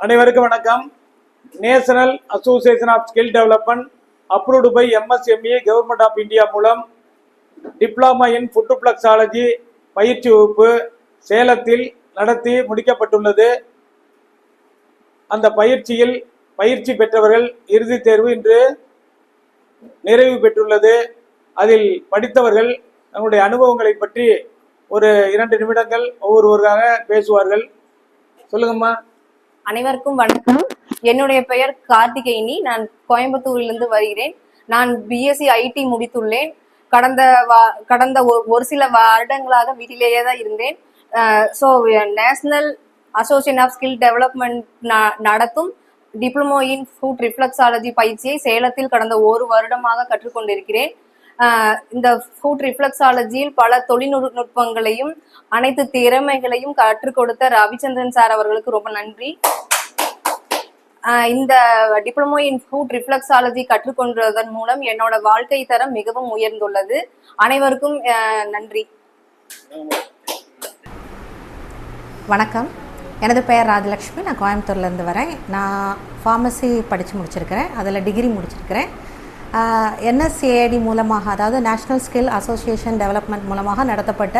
அனைவருக்கும் வணக்கம். National association of skill development approved by MSME government of India மூலம் diploma in foot reflexology பயிற்சி வகுப்பு சேலத்தில் நடத்தி முடிக்கப்பட்டுள்ளது. அந்த பயிற்சியில் பயிற்சி பெற்றவர்கள் இறுதித் தேர்வு இன்று நிறைவு பெற்றுள்ளது. அதில் படித்தவர்கள் தங்களுடைய அனுபவங்களை பற்றி ஒரு இரண்டு நிமிடங்கள் ஒவ்வொருவராக பேசுவார்கள். சொல்லுங்கம்மா. அனைவருக்கும் வணக்கம். என்னுடைய பெயர் கார்த்திகேயனி. நான் கோயம்புத்தூரிலிருந்து வருகிறேன். நான் பிஎஸ்சி ஐடி முடித்துள்ளேன். கடந்த வா- கடந்த ஒரு ஒரு சில வருடங்களாக வீட்டிலேயே தான் இருந்தேன். So national association of skill development நடத்தும் டிப்ளமோ இன் ஃபுட் ரிஃப்ளெக்ஸாலஜி பயிற்சியை சேலத்தில் கடந்த ஒரு வருடமாக கற்றுக்கொண்டிருக்கிறேன். இந்த ஃபுட் ரிஃப்ளெக்ஸாலஜியில் பல தொழில்நுட்பங்களையும் அனைத்து திறமைகளையும் கற்றுக் கொடுத்த ரவிச்சந்திரன் சார் அவர்களுக்கு ரொம்ப நன்றி. இந்த டிப்ளமோ இன் ஃபுட் ரிஃப்ளெக்ஸாலஜி கற்றுக்கொண்டதன் மூலம் என்னோட வாழ்க்கை தரம் மிகவும் உயர்ந்துள்ளது. அனைவருக்கும் நன்றி. வணக்கம். எனது பெயர் ராஜலக்ஷ்மி நான் கோயம்புத்தூர்லேருந்து வரேன். நான் ஃபார்மசி படித்து முடிச்சிருக்கிறேன். அதில் டிகிரி முடிச்சிருக்கிறேன். என்எஸ்சிஏடி மூலமாக அதாவது நேஷ்னல் ஸ்கில் அசோசியேஷன் டெவலப்மெண்ட் மூலமாக நடத்தப்பட்ட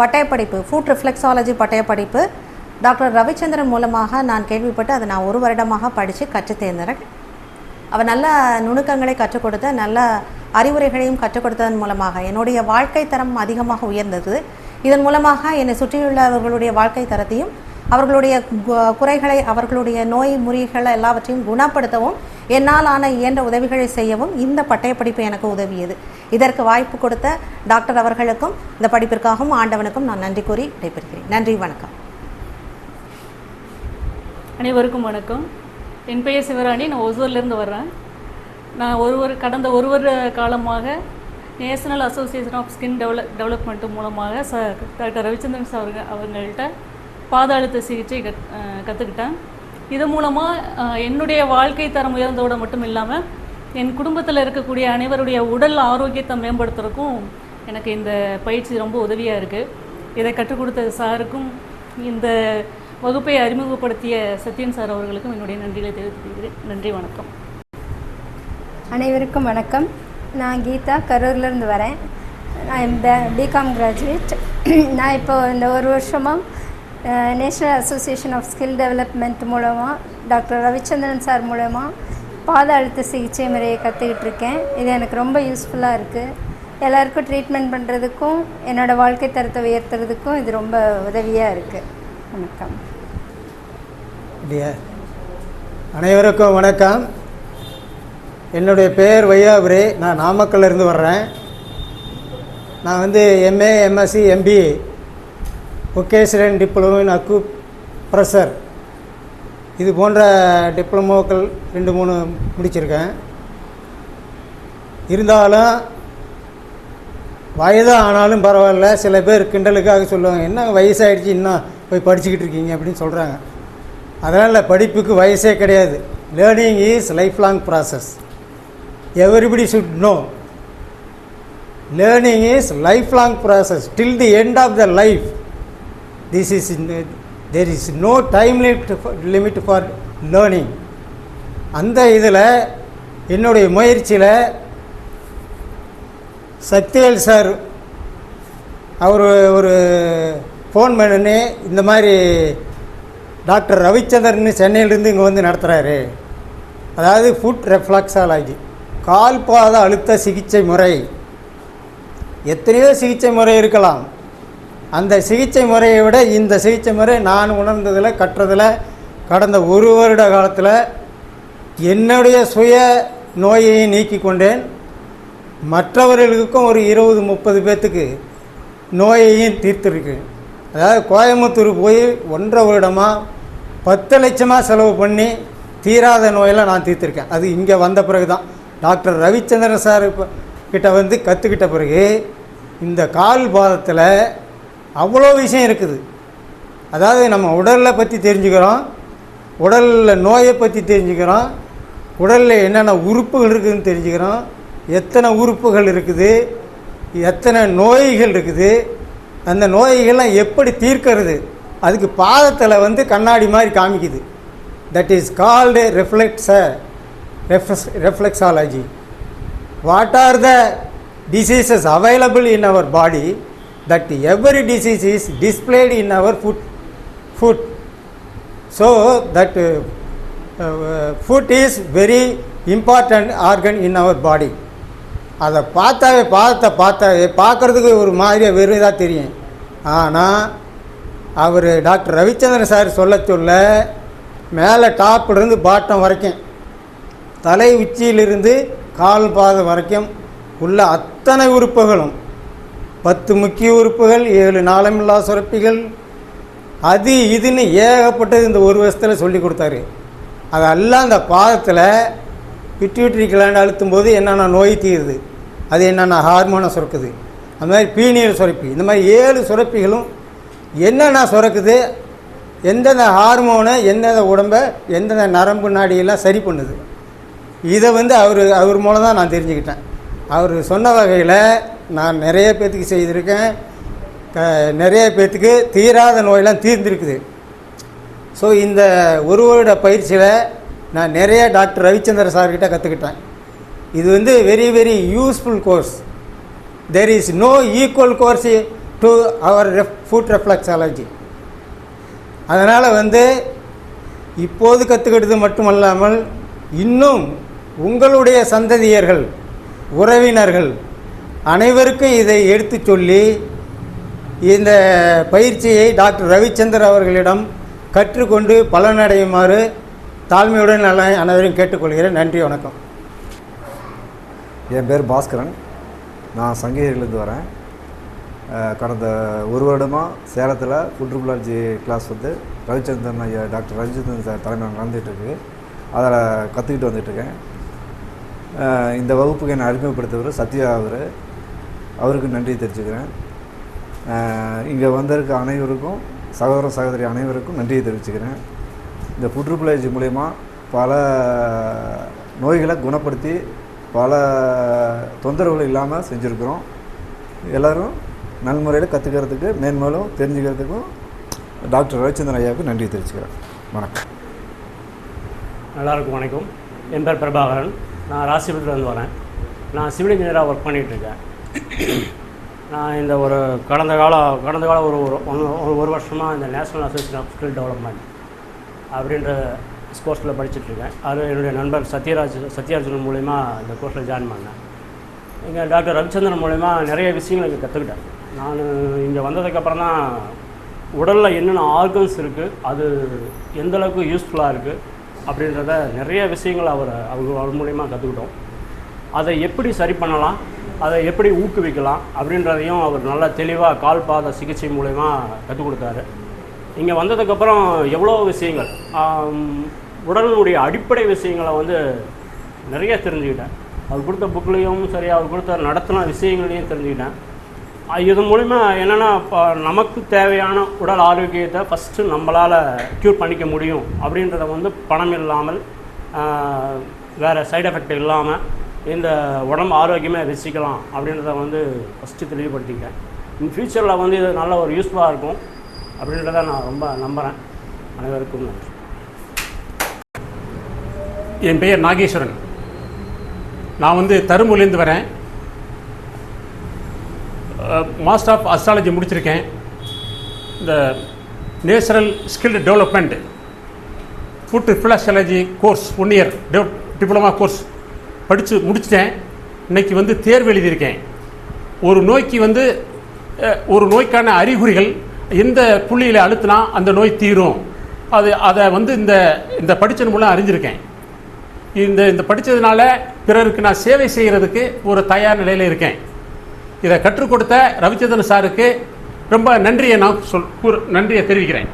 பட்டயப்படிப்பு ஃபுட் ரிஃப்ளெக்ஸாலஜி பட்டயப்படிப்பு. டாக்டர் ரவிச்சந்திரன் மூலமாக நான் கேள்விப்பட்டு அதை நான் ஒரு வருடமாக படித்து கற்று தேர்ந்தேன். அவர் நல்ல நுணுக்கங்களை கற்றுக் கொடுத்த நல்ல அறிவுரைகளையும் கற்றுக் கொடுத்ததன் மூலமாக என்னுடைய வாழ்க்கை தரம் அதிகமாக உயர்ந்தது. இதன் மூலமாக என்னை சுற்றியுள்ளவர்களுடைய வாழ்க்கை தரத்தையும் அவர்களுடைய குறைகளை அவர்களுடைய நோய் முறிகளை எல்லாவற்றையும் குணப்படுத்தவும் என்னால் ஆன இயன்ற உதவிகளை செய்யவும் இந்த பட்டயப்படிப்பு எனக்கு உதவியது. இதற்கு வாய்ப்பு கொடுத்த டாக்டர் அவர்களுக்கும் இந்த படிப்பிற்காகவும் ஆண்டவனுக்கும் நான் நன்றி கூறி விடைபெறுகிறேன். நன்றி வணக்கம். அனைவருக்கும் வணக்கம். என் பெயர் சிவராணி. நான் ஒசூர்லேருந்து வர்றேன். நான் ஒரு ஒரு கடந்த ஒரு ஒரு காலமாக national association of skin develop development மூலமாக ச டாக்டர் ரவிச்சந்திரன் சார் அவங்க அவங்கள்ட்ட பாத அழுத்த சிகிச்சை கத் கற்றுக்கிட்டேன் இது மூலமாக என்னுடைய வாழ்க்கை தரம் உயர்ந்தோட மட்டும் இல்லாமல் என் குடும்பத்தில் இருக்கக்கூடிய அனைவருடைய உடல் ஆரோக்கியத்தை மேம்படுத்துறதுக்கும் எனக்கு இந்த பயிற்சி ரொம்ப உதவியாக இருக்குது இதை கற்றுக் கொடுத்த சாருக்கும் இந்த வகுப்பை அறிமுகப்படுத்திய சத்யன் சார் அவர்களுக்கும் என்னுடைய நன்றிகளை தெரிவித்துக்கொள்கிறேன். நன்றி வணக்கம். அனைவருக்கும் வணக்கம். நான் கீதா கரூர்லேருந்து வரேன். நான் பிகாம் கிராஜுவேட் நான் இப்போ இந்த ஒரு வருஷமாக national association of skill development மூலமாக டாக்டர் ரவிச்சந்திரன் சார் மூலமாக பாத அழுத்த சிகிச்சை முறையை கற்றுக்கிட்டு இருக்கேன். இது எனக்கு ரொம்ப யூஸ்ஃபுல்லாக இருக்குது எல்லாருக்கும் ட்ரீட்மெண்ட் பண்ணுறதுக்கும் என்னோடய வாழ்க்கை தரத்தை உயர்த்துறதுக்கும் இது ரொம்ப உதவியாக இருக்குது வணக்கம். இல்லையா? அனைவருக்கும் வணக்கம். என்னுடைய பெயர் வையாபுரி. நான் நாமக்கல்லேருந்து வர்றேன். நான் வந்து MA MSc MBA vocational diploma in acupressure இது போன்ற டிப்ளமோக்கள் ரெண்டு மூணு முடிச்சிருக்கேன். இருந்தாலும் வயதாக ஆனாலும் பரவாயில்ல. சில பேர் கிண்டலுக்காக சொல்லுவாங்க என்ன வயசாயிடுச்சு இன்னும் போய் படிச்சுக்கிட்டு இருக்கீங்க? அப்படின்னு சொல்கிறாங்க அதனால் படிப்புக்கு வயசே கிடையாது. Learning is life long process everybody should know learning is life long process till the end of the life this is there is no time limit limit for learning அந்த இதில் என்னுடைய முயற்சியில் சக்திவேல் சார் அவர் ஒரு ஃபோன் பண்ணி இந்த மாதிரி doctor Ravichandran சென்னையிலேருந்து இங்கே வந்து நடத்துகிறாரு அதாவது ஃபுட் ரெஃப்ளாக்ஸாலஜி கால்பாத அழுத்த சிகிச்சை முறை. எத்தனையோ சிகிச்சை முறை இருக்கலாம். அந்த சிகிச்சை முறையை விட இந்த சிகிச்சை முறை நான் உணர்ந்ததில் கற்றதில் கடந்த ஒரு வருட காலத்தில் என்னுடைய சுய நோயை நீக்கி கொண்டேன். மற்றவர்களுக்கும் ஒரு இருபது முப்பது பேர்த்துக்கு நோயையும் தீர்த்திருக்கு அதாவது கோயம்புத்தூர் போய் ஒன்றரை வருடமாக பத்து லட்சமாக செலவு பண்ணி தீராத நோயெல்லாம் நான் தீர்த்திருக்கேன். அது இங்கே வந்த பிறகு தான் டாக்டர் ரவிச்சந்திரன் சார் கிட்ட வந்து கற்றுக்கிட்ட பிறகு இந்த கால் பாதத்தில் அவ்வளோ விஷயம் இருக்குது. அதாவது நம்ம உடலை பற்றி தெரிஞ்சுக்கிறோம் உடலில் நோயை பற்றி தெரிஞ்சுக்கிறோம் உடலில் என்னென்ன உறுப்புகள் இருக்குதுன்னு தெரிஞ்சுக்கிறோம் எத்தனை உறுப்புகள் இருக்குது எத்தனை நோய்கள் இருக்குது அந்த நோய்கள்லாம் எப்படி தீர்க்கிறது அதுக்கு பாதத்தில் வந்து கண்ணாடி மாதிரி காமிக்குது. That is called reflex reflex reflexology what are the diseases available in our body? That every disease is displayed in our foot foot So that uh, uh, very is very important organ in our body. அதை பார்த்தாவே பார்த்த பார்த்தாவே பார்க்குறதுக்கு ஒரு மாதிரியாக வெறும் இதாக தெரியும் ஆனால் அவர் டாக்டர் ரவிச்சந்திரன் சார் சொல்ல சொல்ல மேலே டாப்லேருந்து பாட்டம் வரைக்கும் தலை உச்சியிலிருந்து கால் பாதம் வரைக்கும் உள்ள அத்தனை உறுப்புகளும் பத்து முக்கிய உறுப்புகள் ஏழு நாளமில்லா சுரப்பிகள். அது இதுன்னு ஏகப்பட்டது இந்த ஒரு வருஷத்தில் சொல்லி கொடுத்தாரு. அதெல்லாம் அந்த பாதத்தில் பிட்யூட்டரி கிளாண்ட் அழுத்தும் போது என்னென்ன நோய் தீருது அது என்னென்ன ஹார்மோனை சுரக்குது அந்த மாதிரி பீனியல் சுரப்பி இந்த மாதிரி ஏழு சுரப்பிகளும் என்னென்ன சுரக்குது எந்தெந்த ஹார்மோனை எந்தெந்த உடம்பை எந்தெந்த நரம்பு நாடியெல்லாம் சரி பண்ணுது. இதை வந்து அவர் அவர் மூலம் தான் நான் தெரிஞ்சுக்கிட்டேன். அவர் சொன்ன வகையில் நான் நிறைய பேர்த்துக்கு செய்திருக்கேன். க நிறைய பேர்த்துக்கு தீராத நோயெல்லாம் தீர்ந்திருக்குது. ஸோ இந்த ஒரு வருட பயிற்சியில் நான் நிறைய டாக்டர் ரவிச்சந்திர சார்கிட்ட கற்றுக்கிட்டேன் இது வந்து very very useful course there is no equal course to our ref foot reflexology அதனால் வந்து இப்போது கற்றுக்கிட்டது மட்டுமல்லாமல் இன்னும் உங்களுடைய சந்ததியர்கள் உறவினர்கள் அனைவருக்கும் இதை எடுத்துச் சொல்லி இந்த பயிற்சியை டாக்டர் ரவிச்சந்தர் அவர்களிடம் கற்றுக்கொண்டு பலனடையுமாறு தாழ்மையுடன் நல்ல அனைவரையும் கேட்டுக்கொள்கிறேன். நன்றி வணக்கம். என் பேர் பாஸ்கரன். நான் சங்ககிரியிலேருந்து வரேன். கடந்த ஒரு வருடமாக சேலத்தில் ஃபுட்ருபுலாஜி கிளாஸ் வந்து ரவிச்சந்திரன் ஐயா டாக்டர் ரவிச்சந்திரன் சார் தலைமையில் நடந்துகிட்ருக்கு. அதில் கற்றுக்கிட்டு வந்துட்டுருக்கேன் இந்த வகுப்புக்கு என்னை அறிமுகப்படுத்தவர் சத்யா அவர். அவருக்கு நன்றி தெரிவிச்சுக்கிறேன். இங்கே வந்திருக்க அனைவருக்கும் சகோதர சகோதரி அனைவருக்கும் நன்றியை தெரிவிச்சுக்கிறேன். இந்த ஃபுட்ருபுலாஜி மூலயமா பல நோய்களை குணப்படுத்தி பல தொந்தரவுகள் இல்லாமல் செஞ்சுருக்குறோம். எல்லோரும் நல்முறையில் கற்றுக்கிறதுக்கு மேன்மேலும் தெரிஞ்சுக்கிறதுக்கும் டாக்டர் ரவிச்சந்திரன் ஐயாவுக்கு நன்றி தெரிவிச்சுக்கிறேன். வணக்கம். எல்லாருக்கும் வணக்கம். என் பேர் பிரபாகரன். நான் ராசிபுரத்துலேருந்து வரேன். நான் சிவில் இன்ஜினியராக ஒர்க் பண்ணிகிட்ருக்கேன் நான் இந்த ஒரு கடந்த காலம் கடந்த காலம் ஒரு ஒரு ஒரு ஒரு வருஷமாக இந்த national association of skill development அப்படின்ற கோர்ஸில் படிச்சுட்ருக்கேன். அது என்னுடைய நண்பர் சத்யராஜ் சத்யராஜன் மூலிமா இந்த கோர்ஸில் ஜாயின் பண்ணேன். இங்கே டாக்டர் ரவிச்சந்திரன் மூலிமா நிறைய விஷயங்கள் இங்கே கற்றுக்கிட்டேன் நான் இங்கே வந்ததுக்கப்புறம் தான் உடலில் என்னென்ன ஆர்கன்ஸ் இருக்குது அது எந்தளவுக்கு யூஸ்ஃபுல்லாக இருக்குது அப்படின்றத நிறைய விஷயங்கள் அவர் அவர் அவர் மூலிமா கற்றுக்கிட்டோம் அதை எப்படி சரி பண்ணலாம் அதை எப்படி ஊக்குவிக்கலாம் அப்படின்றதையும் அவர் நல்லா தெளிவாக கால் பாத சிகிச்சை மூலயமா கற்றுக் கொடுத்தாரு. இங்கே வந்ததுக்கப்புறம் எவ்வளோ விஷயங்கள்? உடலினுடைய அடிப்படை விஷயங்களை வந்து நிறைய தெரிஞ்சுக்கிட்டேன். அவர் கொடுத்த புக்லேயும் சரி அவர் கொடுத்த நடத்தின விஷயங்களையும் தெரிஞ்சுக்கிட்டேன். இது மூலிமா என்னென்னா இப்போ நமக்கு தேவையான உடல் ஆரோக்கியத்தை ஃபஸ்ட்டு நம்மளால் க்யூர் பண்ணிக்க முடியும் அப்படின்றத வந்து பணம் இல்லாமல் வேறு சைடு எஃபெக்ட் இல்லாமல் இந்த உடம்பு ஆரோக்கியமாக வச்சுக்கலாம் அப்படின்றத வந்து ஃபஸ்ட்டு தெளிவுபடுத்திக்கிட்டேன். இன் ஃப்யூச்சரில் வந்து இது நல்ல ஒரு யூஸ்ஃபுல்லாக இருக்கும் அப்படின்றத நான் ரொம்ப நம்புகிறேன் அனைவருக்கும் நன்றி. என் பெயர் நாகேஸ்வரன். நான் வந்து தருமபுரிலேருந்து வரேன். மாஸ்டர் ஆஃப் அஸ்ட்ராலஜி முடிச்சிருக்கேன். இந்த natural skill development foot reflexology course one year diploma course படித்து முடிச்சிட்டேன். இன்னைக்கு வந்து தேர்வு எழுதியிருக்கேன். ஒரு நோய்க்கு வந்து ஒரு நோய்க்கான அறிகுறிகள் எந்த புள்ளியில் அழுத்தினா அந்த நோய் தீரும். அது அதை வந்து இந்த இந்த படித்தது மூலம் அறிஞ்சிருக்கேன். இந்த இந்த படித்ததுனால பிறருக்கு நான் சேவை செய்கிறதுக்கு ஒரு தயார் நிலையில் இருக்கேன். இதை கற்றுக் கொடுத்த ரவிச்சந்திரன் சாருக்கு ரொம்ப நன்றியை நான் சொல் கூறு நன்றியை தெரிவிக்கிறேன்.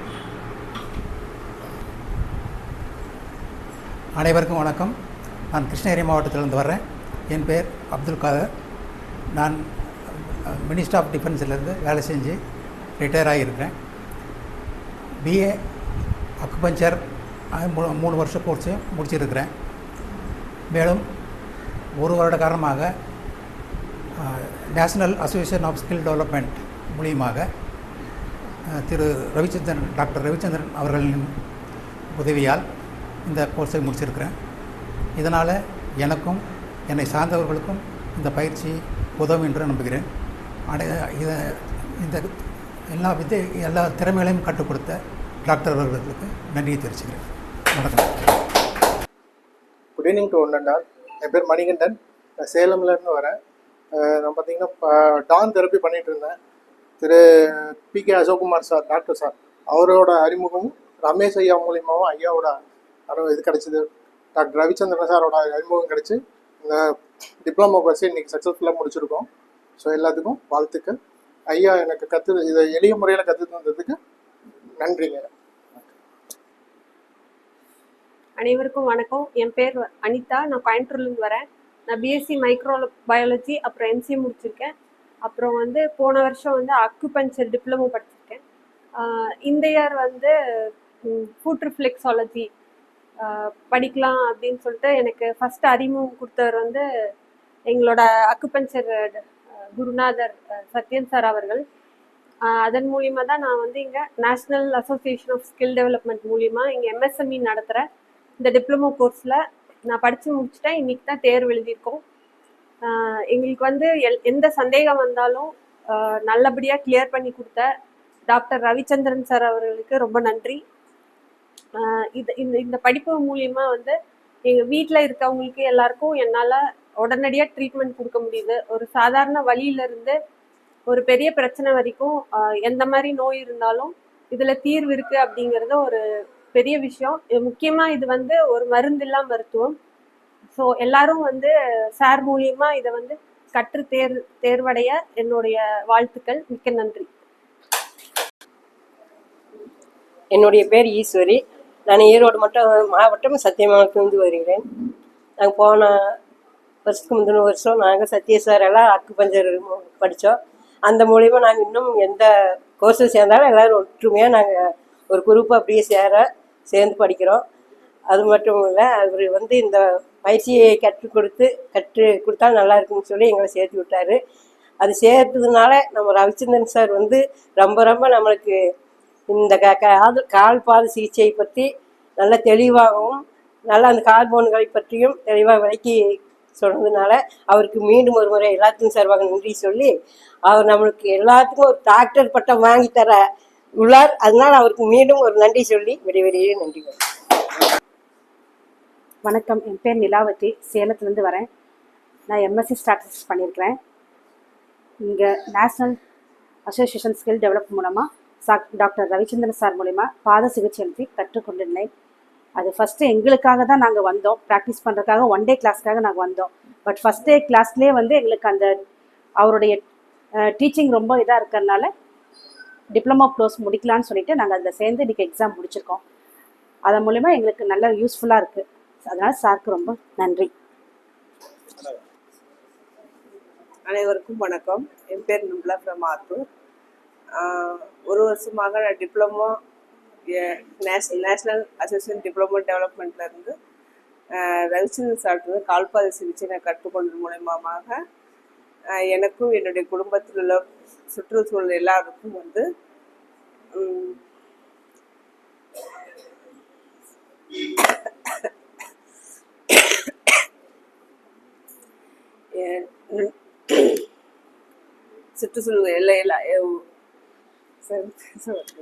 அனைவருக்கும் வணக்கம். நான் கிருஷ்ணகிரி மாவட்டத்திலிருந்து வர்றேன். என் பேர் அப்துல் காதர். நான் மினிஸ்டர் ஆஃப் டிஃபென்ஸிலேருந்து வேலை செஞ்சு ரிட்டையர் ஆகியிருக்கிறேன். பிஏ அக்குபஞ்சர் மூணு மூணு வருஷம் கோர்ஸு முடிச்சிருக்கிறேன். மேலும் ஒரு வருட காரணமாக national association of skill development மூலியமாக திரு ரவிச்சந்திரன் டாக்டர் ரவிச்சந்திரன் அவர்களின் உதவியால் இந்த கோர்ஸை முடிச்சிருக்கிறேன். இதனால் எனக்கும் என்னை சார்ந்தவர்களுக்கும் இந்த பயிற்சி உதவும் என்று நம்புகிறேன். அடை இதை இந்த எல்லா வித்தை எல்லா திறமைகளையும் கற்றுக் கொடுத்த டாக்டர் அவர்களுக்கு நன்றியை தெரிவிச்சுக்கிறேன். வணக்கம். Good evening to one and all என் பேர் மணிகண்டன். நான் சேலம்லேருந்து வரேன். நான் பார்த்தீங்கன்னா டான் தெரப்பி பண்ணிகிட்டு இருந்தேன். திரு P K Ashokkumar sir doctor sir. அவரோட அறிமுகமும் ரமேஷ் ஐயா மூலியமாகவும் ஐயாவோட அறிவு இது கிடச்சிது. டாக்டர் ரவிச்சந்திரன் சாரோட அறிமுகம் கிடைச்சி இந்த டிப்ளமோ கோர்ஸை இன்றைக்கி சக்ஸஸ்ஃபுல்லாக முடிச்சிருக்கோம். ஸோ எல்லாத்துக்கும் வாழ்த்துக்கள். ஐயா எனக்கு கற்று இதை எளிய முறையில் கற்று தந்ததுக்கு நன்றிங்க. அனைவருக்கும் வணக்கம். என் பேர் அனிதா. நான் கோயம்புத்தூர்லேருந்து வரேன். நான் பிஎஸ்சி மைக்ரோ பயாலஜி அப்புறம் எம்சி முடிச்சிருக்கேன். அப்புறம் வந்து போன வருஷம் வந்து அக்குபஞ்சர் டிப்ளமோ படிச்சிருக்கேன். இந்த இயர் வந்து ஃபுட் ரிஃப்ளெக்ஸாலஜி படிக்கலாம் அப்படின்னு சொல்லிட்டு எனக்கு ஃபஸ்ட்டு அறிமுகம் கொடுத்தவர் வந்து எங்களோட அக்குபஞ்சர் குருநாதர் சத்யன் சார் அவர்கள். அதன் மூலியமாக தான் நான் வந்து இங்கே national association of skill development மூலிமா இங்கே எம்எஸ்எம்இ நடத்துகிற இந்த டிப்ளமோ கோர்ஸில் நான் படித்து முடிச்சுட்டேன். இன்றைக்கி தான் தேர்வு எழுதியிருக்கோம். எங்களுக்கு வந்து எல் எந்த சந்தேகம் வந்தாலும் நல்லபடியாக கிளியர் பண்ணி கொடுத்த டாக்டர் ரவிச்சந்திரன் சார் அவர்களுக்கு ரொம்ப நன்றி. இது இந்த இந்த படிப்பு மூலியமா வந்து எங்கள் வீட்டில் இருக்கவங்களுக்கு எல்லாருக்கும் என்னால் உடனடியாக ட்ரீட்மெண்ட் கொடுக்க முடியுது. ஒரு சாதாரண வழியிலிருந்து ஒரு பெரிய பிரச்சனை வரைக்கும் எந்த மாதிரி நோய் இருந்தாலும் இதில் தீர்வு இருக்குது அப்படிங்கிறது ஒரு பெரிய விஷயம். இது இது வந்து ஒரு மருந்தில்லா மருத்துவம். ஸோ எல்லாரும் வந்து சார் மூலியமாக இதை வந்து கற்று தேர் தேர்வடைய என்னுடைய வாழ்த்துக்கள். மிக்க நன்றி. என்னுடைய பேர் ஈஸ்வரி. நான் ஈரோடு மட்டும் மாவட்டம் சத்தியமங்கலத்திலிருந்து வருகிறேன். நாங்கள் போன வருஷத்துக்கு முந்தின வருஷம் நாங்கள் சத்ய சார் எல்லாம் அக்கு பஞ்சர் படித்தோம் அந்த மூலிமா நாங்கள் இன்னும் எந்த கோர்ஸு சேர்ந்தாலும் எல்லோரும் ஒற்றுமையாக நாங்கள் ஒரு குரூப்பை அப்படியே சேர சேர்ந்து படிக்கிறோம். அது மட்டும் இல்லை அவர் வந்து இந்த பயிற்சியை கற்றுக் கொடுத்து கற்று கொடுத்தா நல்லா இருக்குன்னு சொல்லி எங்களை சேர்த்து விட்டார். அது சேர்த்ததுனால நம்ம ரவிச்சந்திரன் சார் வந்து ரொம்ப ரொம்ப நம்மளுக்கு இந்த க கால் பாத சிகிச்சையை பற்றி நல்ல தெளிவாகவும் நல்ல அந்த கார்போன்களை பற்றியும் தெளிவாக விளக்கி சொன்னதுனால அவருக்கு மீண்டும் ஒரு முறை எல்லாத்துக்கும் சார்பாக நன்றி சொல்லி அவர் நம்மளுக்கு எல்லாத்துக்கும் ஒரு டாக்டர் பட்டம் வாங்கி தர உள்ளார். அதனால் அவருக்கு மீண்டும் ஒரு நன்றி சொல்லி விடைவெளியே நன்றி. வணக்கம். என் பேர் நிலாவதி. சேலத்துலேருந்து வரேன். நான் எம்எஸ்சி ஸ்டாட்டிஸ்டிக்ஸ் பண்ணியிருக்கிறேன். இங்கே நேஷ்னல் அசோசியேஷன் ஸ்கில் டெவலப் மூலமாக சா டாக்டர் ரவிச்சந்திரன் சார் மூலிமா பாத சிகிச்சை எழுதி கற்றுக்கொண்டிருந்தேன் அது ஃபஸ்ட்டு எங்களுக்காக தான் நாங்கள் வந்தோம். ப்ராக்டிஸ் பண்ணுறதுக்காக ஒன் டே கிளாஸ்க்காக நாங்கள் வந்தோம். பட் ஃபஸ்ட் டே கிளாஸ்லேயே வந்து எங்களுக்கு அந்த அவருடைய டீச்சிங் ரொம்ப இதாக இருக்கிறதுனால டிப்ளமோ க்ளோஸ் முடிக்கலான்னு சொல்லிட்டு நாங்கள் அதில் சேர்ந்து இன்றைக்கி எக்ஸாம் முடிச்சிருக்கோம். அதன் மூலிமா எங்களுக்கு நல்ல யூஸ்ஃபுல்லாக இருக்குது அதனால் சாருக்கு ரொம்ப நன்றி. அனைவருக்கும் வணக்கம். என் பேர் நிம்லா ஃப்ரம் ஆத்தூர் ஒரு வருஷமாக நான் diploma national national association diploma டெவலப்மெண்ட்லேருந்து Ravichandran சாப்பிட்டு கால்பாதை சிகிச்சை நான் கற்றுக்கொண்டது மூலயமாக எனக்கும் என்னுடைய குடும்பத்தில் உள்ள சுற்றுச்சூழல் எல்லாருக்கும் வந்து சுற்றுச்சூழல் எல்லை எல்லாம் So, so what?